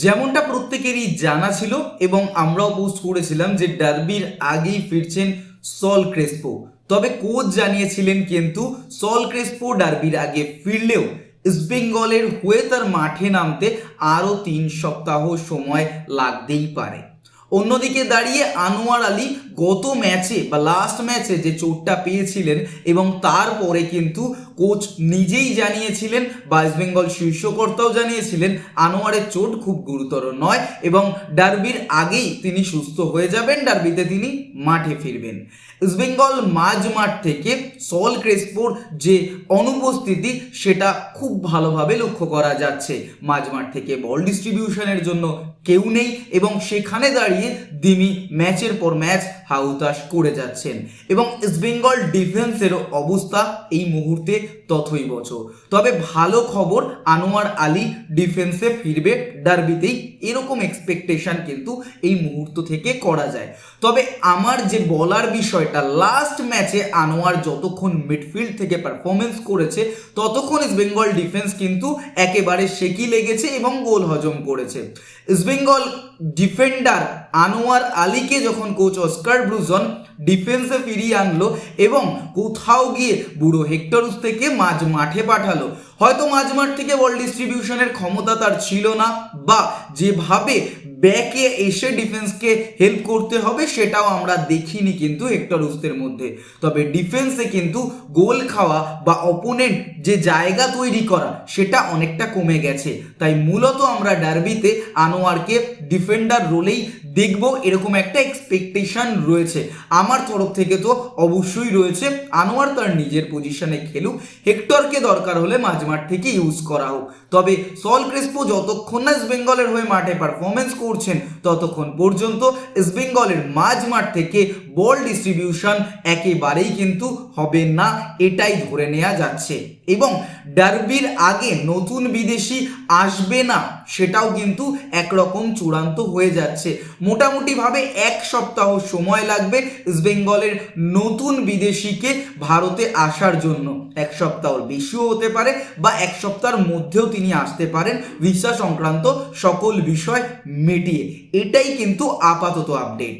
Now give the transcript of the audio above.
যেমনটা প্রত্যেকেরই জানা ছিল এবং আমরাও পোস্ট করেছিলাম যে ডার্বির আগেই ফিরছেন সল ক্রেসপো। তবে কোচ জানিয়েছিলেন কিন্তু সল ক্রেসপো ডার্বির আগে ফিরলেও ইস্টবেঙ্গলের হয়ে তার মাঠে নামতে আরও তিন সপ্তাহ সময় লাগতেই পারে। অন্যদিকে দাঁড়িয়ে আনোয়ার আলী গত ম্যাচে বা লাস্ট ম্যাচে যে চোটটা পেয়েছিলেন এবং তারপরে কিন্তু কোচ নিজেই জানিয়েছিলেন বা বেঙ্গল শীর্ষকর্তাও জানিয়েছিলেন আনোয়ারের চোট খুব গুরুতর নয় এবং ডার্বির আগেই তিনি সুস্থ হয়ে যাবেন, ডার্বিতে তিনি মাঠে ফিরবেন। ইস্টবেঙ্গল মাঝ মাঠ থেকে সল ক্রেসপোর যে অনুপস্থিতি, সেটা খুব ভালোভাবে লক্ষ্য করা যাচ্ছে। মাঝ মাঠ থেকে বল ডিস্ট্রিবিউশনের জন্য কেউ নেই এবং সেখানে দাঁড়িয়ে দিমি ম্যাচের পর ম্যাচ হাউতাশ করে যাচ্ছেন। এবং ইস্টবেঙ্গল ডিফেন্সের অবস্থা এই মুহূর্তে তথই বচ। তবে ভালো খবর আনোয়ার আলী ডিফেন্সে ফিরবে ডার্বিতেই, এরকম এক্সপেকটেশন কিন্তু এই মুহূর্ত থেকে করা যায়। তবে আমার যে বলার বিষয়টা লাস্ট ম্যাচে আনোয়ার যতক্ষণ মিডফিল্ড থেকে পারফরমেন্স করেছে, ততক্ষণ ইস্টবেঙ্গল ডিফেন্স কিন্তু একেবারে শেকি লেগেছে এবং গোল হজম করেছে। ইস্টবেঙ্গল ডিফেন্ডার আনোয়ার আলীকে যখন কোচ অস্কার ব্রুজন ডিফেন্সে ফিরিয়ে আনলো এবং কোথাও গিয়ে বুড়ো হেক্টরুস থেকে মাঝ মাঠে পাঠালো, হয়তো মাঝ মাঠ থেকে বল ডিস্ট্রিবিউশনের ক্ষমতা তার ছিল না বা যেভাবে ব্যাকে এসে ডিফেন্সকে হেল্প করতে হবে, সেটাও আমরা দেখিনি কিন্তু হেক্টরুসদের মধ্যে। তবে ডিফেন্সে কিন্তু গোল খাওয়া বা অপোনেন্ট যে জায়গা তৈরি করা, সেটা অনেকটা কমে গেছে। তাই মূলত আমরা ডার্বিতে আনোয়ারকে ডিফেন্ডার রোলেই দেখব, এরকম একটা এক্সপেকটেশন রয়েছে। আমার তরফ থেকে তো অবশ্যই রয়েছে, আনোয়ার তার নিজের পজিশনে খেলুক, হেক্টরকে দরকার হলে মাঝমাঠ থেকে ইউজ করা হোক। তবে সল ক্রেসপো যতক্ষণ না ইস্টবেঙ্গলের হয়ে মাঠে পারফরমেন্স করছেন। ততক্ষণ পর্যন্ত ইস্টবেঙ্গলের মাঝমাঠ থেকে বল ডিস্ট্রিবিউশন একেবারেই কিন্তু হবে না, এটাই ধরে নেওয়া যাচ্ছে। এবং ডার্বির আগে নতুন বিদেশি আসবে না, সেটাও কিন্তু একরকম চূড়ান্ত হয়ে যাচ্ছে। মোটামুটিভাবে এক সপ্তাহ সময় লাগবে ইস্টবেঙ্গলের নতুন বিদেশিকে ভারতে আসার জন্য। এক সপ্তাহ বেশিও হতে পারে বা এক সপ্তাহের মধ্যেও তিনি আসতে পারেন। ভিসা সংক্রান্ত সকল বিষয় মিটিয়ে এটাই কিন্তু আপাতত আপডেট